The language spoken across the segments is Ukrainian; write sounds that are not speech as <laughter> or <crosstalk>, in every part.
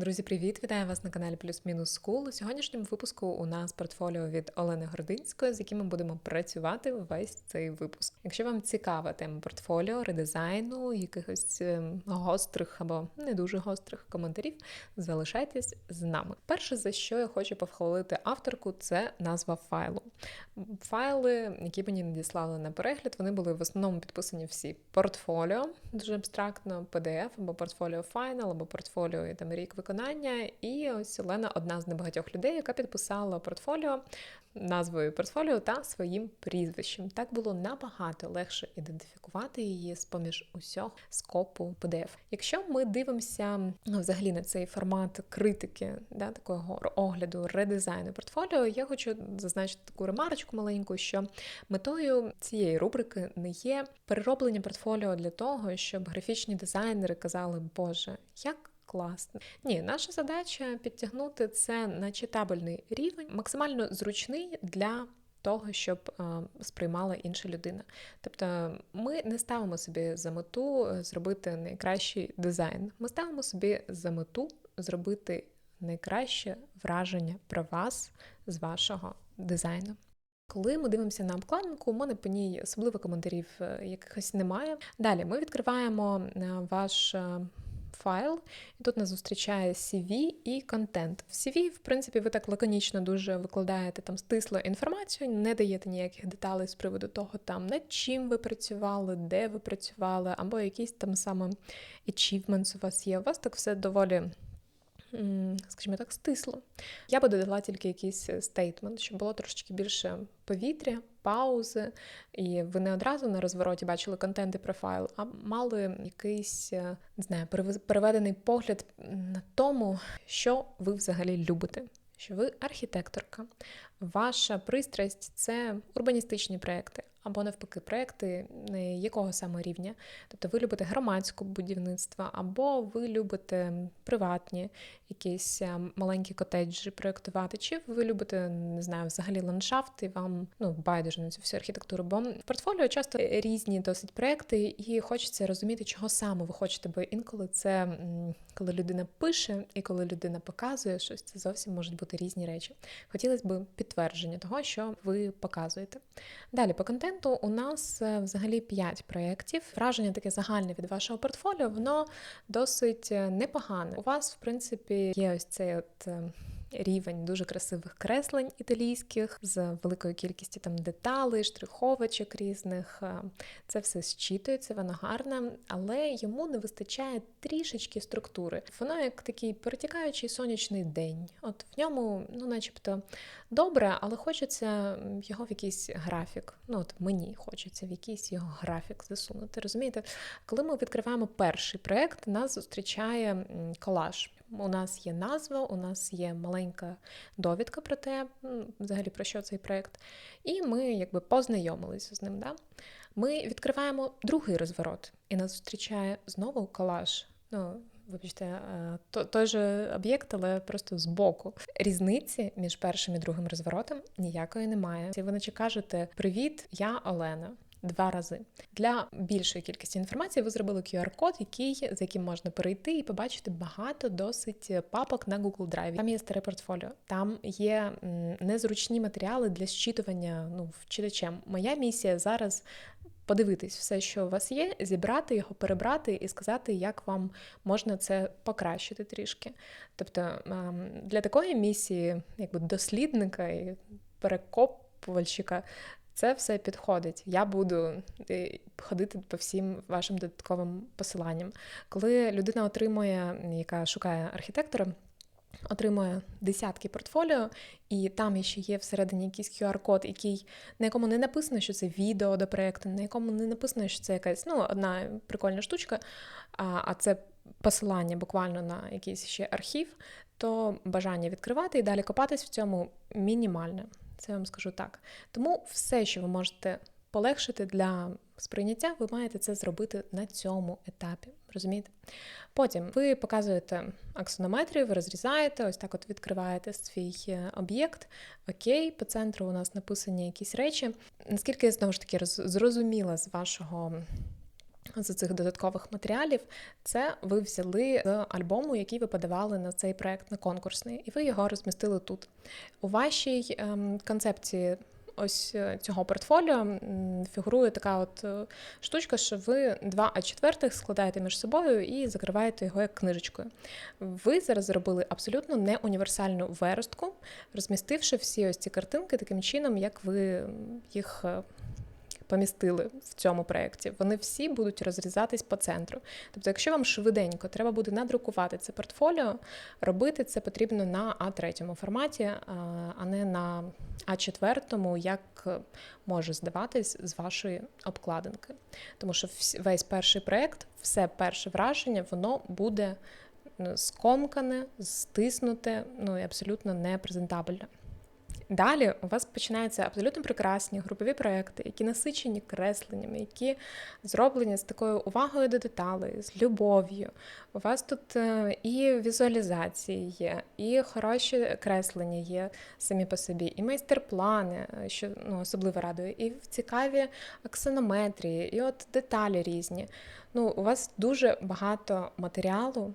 Друзі, привіт! Вітаю вас на каналі Плюс-Мінус Скул. У сьогоднішньому випуску у нас портфоліо від Олени Гординської, з яким ми будемо працювати весь цей випуск. Якщо вам цікава тема портфоліо, редизайну, якихось ем, гострих або не дуже гострих коментарів, залишайтесь з нами. Перше, за що я хочу похвалити авторку, це назва файлу. Файли, які мені надіслали на перегляд, вони були в основному підписані всі портфоліо, дуже абстрактно, PDF або портфоліо Final, або портфоліо і там рік виконання. І ось Олена одна з небагатьох людей, яка підписала портфоліо назвою портфоліо та своїм прізвищем. Так було набагато легше ідентифікувати її з поміж усього скопу PDF. Якщо ми дивимося ну, взагалі на цей формат критики, да, такого огляду, редизайну портфоліо, я хочу зазначити таку ремарочку маленьку, що метою цієї рубрики не є перероблення портфоліо для того, щоб графічні дизайнери казали, Боже, як класно. Ні, наша задача підтягнути це на читабельний рівень, максимально зручний для. Того, щоб сприймала інша людина. Тобто ми не ставимо собі за мету е, зробити найкращий дизайн. Ми ставимо собі за мету зробити найкраще враження про вас з вашого дизайну. Коли ми дивимося на обкладинку, у мене по ній особливо коментарів е, якихось немає. Далі ми відкриваємо е, ваш файл, і тут нас зустрічає CV і контент. В CV, в принципі, ви так лаконічно дуже викладаєте там стисло інформацію, не даєте ніяких деталей з приводу того, там над чим ви працювали, де ви працювали, або якісь там саме achievements у вас є. У вас так все доволі скажімо так, стисло. Я би додала тільки якийсь стейтмент, щоб було трошечки більше повітря, паузи, і ви не одразу на розвороті бачили контент і профайл, а мали якийсь е, не знаю, переведений погляд на тому, що ви взагалі любите. Що ви архітекторка, ваша пристрасть це урбаністичні проекти, або навпаки, проекти якого саме рівня. Тобто ви любите громадське будівництво, або ви любите приватні якісь е, маленькі котеджі проєктувати, чи ви любите, не знаю, взагалі ландшафт і вам ну, байдуже на цю всю архітектуру. Бо в портфоліо часто різні досить проекти, і хочеться розуміти, чого саме ви хочете, бо інколи це коли людина пише і коли людина показує щось, це зовсім можуть бути різні речі. Хотілося б підтвердження того, що ви показуєте. Далі по контенту контенту у нас е, взагалі 5 проєктів. Враження таке загальне від вашого портфоліо, воно досить е, непогане. У вас, в принципі, є ось цей от. Е, рівень дуже красивих креслень італійських з великою кількістю там деталей, штриховочок різних. Це все зчитується, воно гарне, але йому не вистачає трішечки структури. Воно як такий перетікаючий сонячний день. От в ньому, ну, начебто, добре, але хочеться його в якийсь графік. Ну, от мені хочеться в якийсь його графік засунути. Розумієте, коли ми відкриваємо перший проєкт, нас зустрічає колаж. У нас є назва, у нас є маленька довідка про те, взагалі про що цей проєкт, і ми якби познайомилися з ним. Да? Ми відкриваємо другий розворот, і нас зустрічає знову колаж. Ну, Вибачте, е, то, той же об'єкт, але просто збоку. Різниці між першим і другим розворотом ніякої немає. Ви наче кажете Привіт, я Олена два рази. Для більшої кількості інформації ви зробили QR-код, який за яким можна перейти і побачити багато досить папок на Google Drive. Там є старе портфоліо, там є незручні матеріали для зчитування ну, читачем. Моя місія зараз. Подивитись все, що у вас є, зібрати його, перебрати і сказати, як вам можна це покращити трішки. Тобто ем, для такої місії, якби дослідника і перекопувальщика, це все підходить. Я буду е, ходити по всім вашим додатковим посиланням. Коли людина отримує, яка шукає архітектора, отримує десятки портфоліо, і там ще є всередині якийсь QR-код, який, на якому не написано, що це відео до проєкту, на якому не написано, що це якась ну, одна прикольна штучка, а, а це посилання буквально на якийсь ще архів, то бажання відкривати і далі копатись в цьому мінімальне. Це я вам скажу так. Тому все, що ви можете полегшити для сприйняття, ви маєте це зробити на цьому етапі. Розумієте? Потім ви показуєте аксонометрію, ви розрізаєте, ось так от відкриваєте свій е, об'єкт. Окей, по центру у нас написані якісь речі. Наскільки я знову ж таки зрозуміла з вашого з цих додаткових матеріалів, це ви взяли з альбому, який ви подавали на цей проект на конкурсний, і ви його розмістили тут. У вашій ем, концепції ось е, цього портфоліо фігурує така от е, штучка, що ви два а четвертих складаєте між собою і закриваєте його як книжечкою. Ви зараз зробили абсолютно не універсальну верстку, розмістивши всі ось ці картинки таким чином, як ви їх е, помістили в цьому проєкті, вони всі будуть розрізатись по центру. Тобто, якщо вам швиденько треба буде надрукувати це портфоліо, робити це потрібно на А3 форматі, а не на А4, як може здаватись з вашої обкладинки. Тому що весь перший проєкт, все перше враження, воно буде ну, скомкане, стиснуте, ну і абсолютно непрезентабельне. Далі у вас починаються абсолютно прекрасні групові проекти, які насичені кресленнями, які зроблені з такою увагою до деталей, з любов'ю. У вас тут е, і візуалізації є, і хороші креслення є самі по собі, і майстер-плани, е, що ну, особливо радує, і цікаві аксонометрії, і от деталі різні. Ну, У вас дуже багато матеріалу,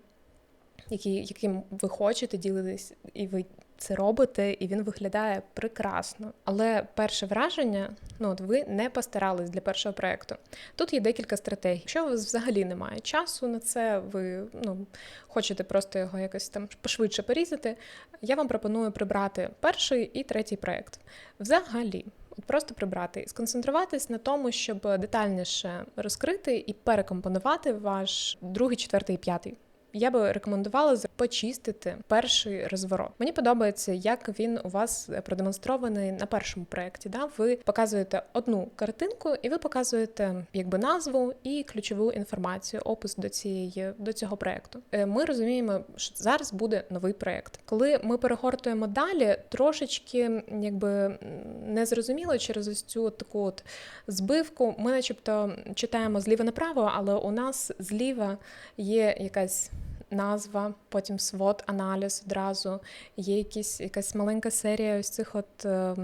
яким ви хочете ділитись, і ви це робите, і він виглядає прекрасно. Але перше враження, ну от ви не постарались для першого проекту. Тут є декілька стратегій. Якщо у вас взагалі немає часу на це, ви ну, хочете просто його якось там пошвидше порізати. Я вам пропоную прибрати перший і третій проект. Взагалі. Просто прибрати і сконцентруватись на тому, щоб детальніше розкрити і перекомпонувати ваш другий, четвертий і п'ятий я би рекомендувала почистити перший розворот. Мені подобається, як він у вас продемонстрований на першому проєкті. Да? Ви показуєте одну картинку, і ви показуєте якби назву і ключову інформацію, опис до цієї до цього проєкту. Е, ми розуміємо, що зараз буде новий проєкт. Коли ми перегортуємо далі, трошечки якби не зрозуміло через ось цю таку от збивку. Ми, начебто, читаємо зліва направо, але у нас зліва є якась назва, потім свод, аналіз одразу. Є якісь, якась маленька серія ось цих от. Е,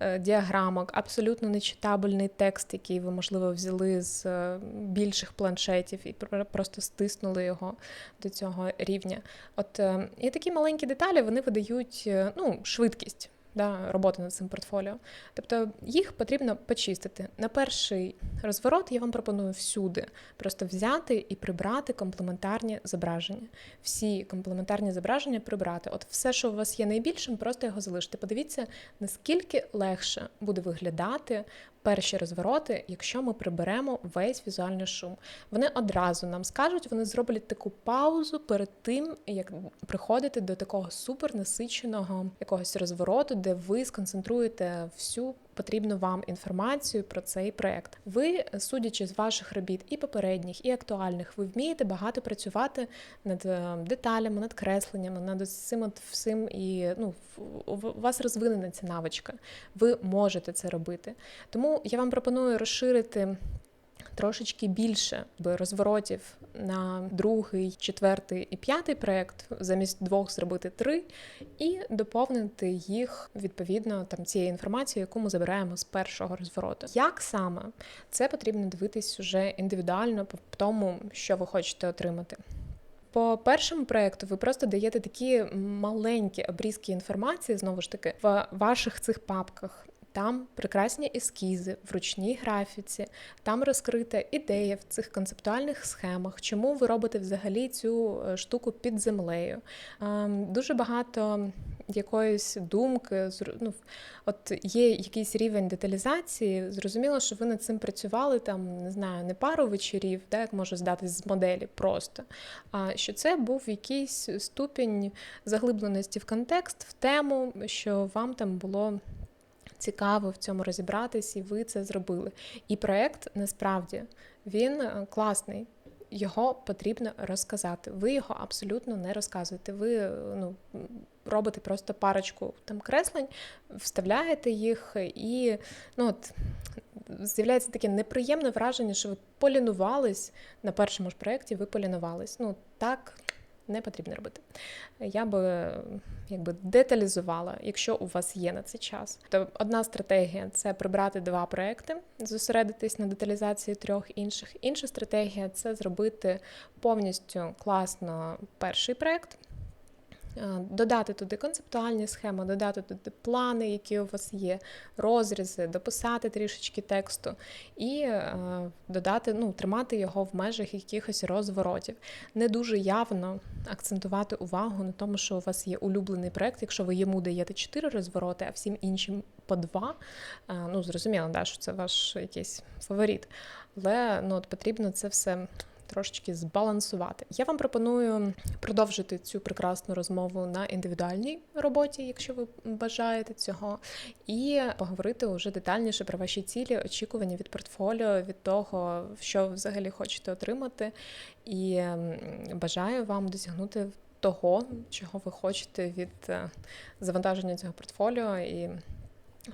е, Діаграмок, абсолютно нечитабельний текст, який ви, можливо, взяли з е, більших планшетів і просто стиснули його до цього рівня. От е, і такі маленькі деталі вони видають ну, швидкість да, роботи над цим портфоліо. Тобто їх потрібно почистити. На перший розворот я вам пропоную всюди просто взяти і прибрати комплементарні зображення. Всі комплементарні зображення прибрати. От все, що у вас є найбільшим, просто його залишити. Подивіться, наскільки легше буде виглядати перші розвороти, якщо ми приберемо весь візуальний шум. Вони одразу нам скажуть, вони зроблять таку паузу перед тим, як приходити до такого супернасиченого якогось розвороту, де ви сконцентруєте всю потрібну вам інформацію про цей проект. Ви, судячи з ваших робіт і попередніх, і актуальних, ви вмієте багато працювати над е, деталями, над кресленнями, над цим всім і ну у вас розвинена ця навичка. Ви можете це робити. Тому я вам пропоную розширити трошечки більше розворотів на другий, четвертий і п'ятий проєкт, замість двох зробити три, і доповнити їх відповідно там цією інформацією, яку ми забираємо з першого розвороту. Як саме це потрібно дивитись уже індивідуально по тому, що ви хочете отримати. По першому проєкту ви просто даєте такі маленькі обрізки інформації, знову ж таки, в ваших цих папках. Там прекрасні ескізи в ручній графіці, там розкрита ідея в цих концептуальних схемах, чому ви робите взагалі цю е, штуку під землею. Ем, дуже багато якоїсь думки, ну, от є якийсь рівень деталізації. Зрозуміло, що ви над цим працювали там, не знаю, не пару вечорів, так, як може здатись з моделі просто. А що це був якийсь ступінь заглибленості в контекст, в тему, що вам там було цікаво в цьому розібратись, і ви це зробили. І проект насправді він е, класний. Його потрібно розказати. Ви його абсолютно не розказуєте. Ви е, ну, робите просто парочку там креслень, вставляєте їх, і ну, от, з'являється таке неприємне враження, що ви полінувались на першому ж проєкті, ви полінувались. Ну, так не потрібно робити. Я би якби деталізувала, якщо у вас є на це час. То одна стратегія це прибрати два проекти, зосередитись на деталізації трьох інших. Інша стратегія це зробити повністю класно перший проект. Е, додати туди концептуальні схеми, додати туди плани, які у вас є, розрізи, дописати трішечки тексту і е, додати, ну, тримати його в межах якихось розворотів. Не дуже явно акцентувати увагу на тому, що у вас є улюблений проект, якщо ви йому даєте чотири розвороти, а всім іншим по два. Е, ну, зрозуміло, да, що це ваш якийсь фаворит. Але ну, от потрібно це все трошечки збалансувати. Я вам пропоную продовжити цю прекрасну розмову на індивідуальній роботі, якщо ви бажаєте цього, і поговорити вже детальніше про ваші цілі, очікування від портфоліо, від того, що ви взагалі хочете отримати. І бажаю вам досягнути того, чого ви хочете від е, завантаження цього портфоліо. і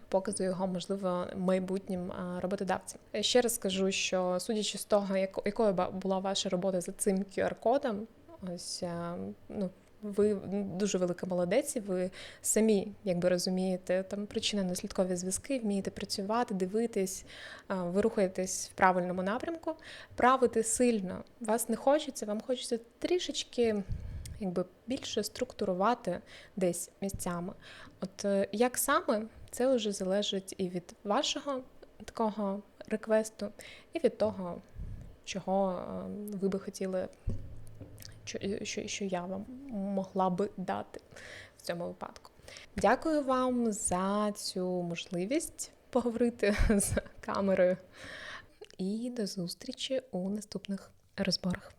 показу його, можливо, майбутнім роботодавцям. Ще раз скажу, що судячи з того, якою була ваша робота за цим QR-кодом, ось ну. Ви дуже велика молодець, ви самі, якби розумієте, там причини наслідкові зв'язки, вмієте працювати, дивитись, ви рухаєтесь в правильному напрямку. Правити сильно вас не хочеться, вам хочеться трішечки якби більше структурувати десь місцями. От е, як саме це вже залежить і від вашого такого реквесту, і від того, чого е, ви би хотіли, що, що я вам могла би дати в цьому випадку. Дякую вам за цю можливість поговорити <laughs> з камерою. І до зустрічі у наступних розборах.